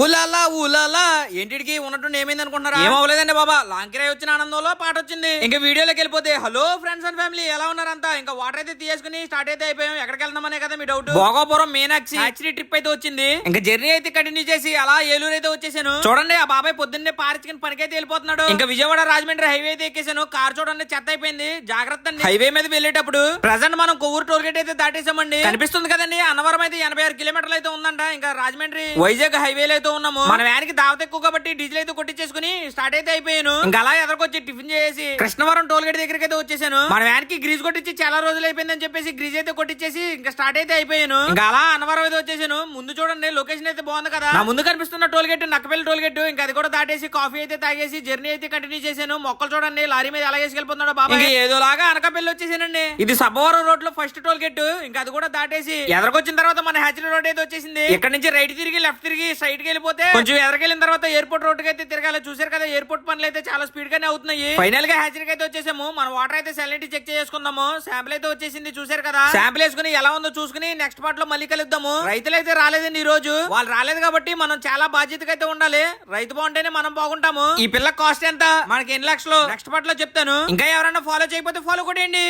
ఊలాలా ఊలాలా. ఏంటికి ఉన్నట్టు ఏమైంది అనుకుంటున్నారా? ఏమవలేదండి బాబా. లాంకిరాయ్ వచ్చిన ఆనందంలో పాట వచ్చింది. ఇంకా వీడియోలోకి వెళ్ళిపోతే హలో ఫ్రెండ్స్ అండ్ ఫ్యామిలీ ఎలా ఉన్నారంతా? ఇంకా వాటర్ అయితే తీసుకుని స్టార్ట్ అయితే అయిపోయాం. ఎక్కడికి వెళ్దామనే కదా మీ doubt Bhogapuram Meenakshi actually trip అయితే వచ్చింది. ఇంకా జర్నీ అయితే కంటిన్యూ చేసి అలా ఏలూరు అయితే వచ్చేసాను. చూడండి ఆ బాబాయ్ పొద్దున్నే పారించుకుని పనికైతే వెళ్ళిపోతున్నాడు. ఇంకా విజయవాడ రాజమండ్రి హైవే అయితే ఎక్కేసాను. కార్ చూడండి చెత్త అయిపోయింది. జాగ్రత్త అండి. హైవే మీద వెళ్ళేటప్పుడు ప్రజెంట్ మనం కొవ్వూరు టోల్ గేట్ అయితే దాటేసామండి. కనిపిస్తుంది కదండి. అన్నవరం అయితే ఎనభై ఆరు కిలోమీటర్లు అయితే ఉందంట. ఇంకా రాజమండ్రి వైజాగ్ హైవేలో అయితే ఉన్నాము. మన వ్యాన్కి దావత ఎక్కువ కాబట్టి డీజిల్ అయితే కొట్టించేసుకుని స్టార్ట్ అయితే అయిపోయాను. ఇంకా అలా ఎదరకొచ్చి టిఫిన్ చేసి కృష్ణవరం టోల్ గేట్ దగ్గరికి అయితే వచ్చేసాను. మన వ్యాన్కి గ్రీజ్ కొట్టించి చాలా రోజులు అయిపోయిందని చెప్పేసి గ్రీజ్ అయితే కొట్టించేసి ఇంకా స్టార్ట్ అయితే అయిపోయాను. ఇంకా అలా అన్నవరం అయితే వచ్చేసాను. ముందు చూడండి లొకేషన్ అయితే బాగుంది కదా. నా ముందు కనిపిస్తున్న toll gate Nakkapalli toll gate ఇంకా అది కూడా దాటేసి కాఫీ అయితే తాగేసి జర్నీ అయితే కంటిన్యూ చేశాను. మొక్కలు చూడండి లారీ మీద ఎలా వేసుకెళ్ళిపోతున్నాడు బాబా ఏదో లాగా అనకాపల్లి వచ్చేసానండి. ఇది సబ్బవరం రోడ్లో ఫస్ట్ టోల్ గేట్. ఇంకా అది కూడా దాటేసి ఎదరకొచ్చిన తర్వాత మన హ్యాచరీ రోడ్ అయితే వచ్చేసింది. ఇక్కడ నుంచి రైట్ తిరిగి లెఫ్ట్ తిరిగి సైడ్కి వెళ్ళిపోతే కొంచెం ఎదరికెళ్ళిన తర్వాత ఎయిర్పోర్ట్ రోడ్ అయితే తిరగాలి. చూసారు కదా ఎయిర్పోర్ట్ పనులు అయితే చాలా స్పీడ్ గానే అవుతున్నాయి. ఫైనల్గా హ్యాచరీకి అయితే వచ్చేసాము. మన వాటర్ అయితే సెలెంటి చెక్ చేసుకుందాము. శాంపుల్ అయితే వచ్చేసింది చూసారు కదా? శాంపుల్ వేసుకుని ఎలా ఉందో చూసుకుని నెక్స్ట్ పార్ట్లో మళ్ళీ కలుద్దాము. రైతులు అయితే రాలేదండి ఈ రోజు వాళ్ళు రాలేదు కాబట్టి మనం చాలా బాధ్యతగా అయితే ఉండాలి. రైతు బాగుంటేనే మనం బాగుంటాము. ఈ పిల్ల కాస్ట్ ఎంత? మనకి ఎన్ని లక్షలు? నెక్స్ట్ పార్ట్లో చెప్తాను. ఇంకా ఎవరైనా ఫాలో చేయకపోతే ఫాలో కొట్టేయండి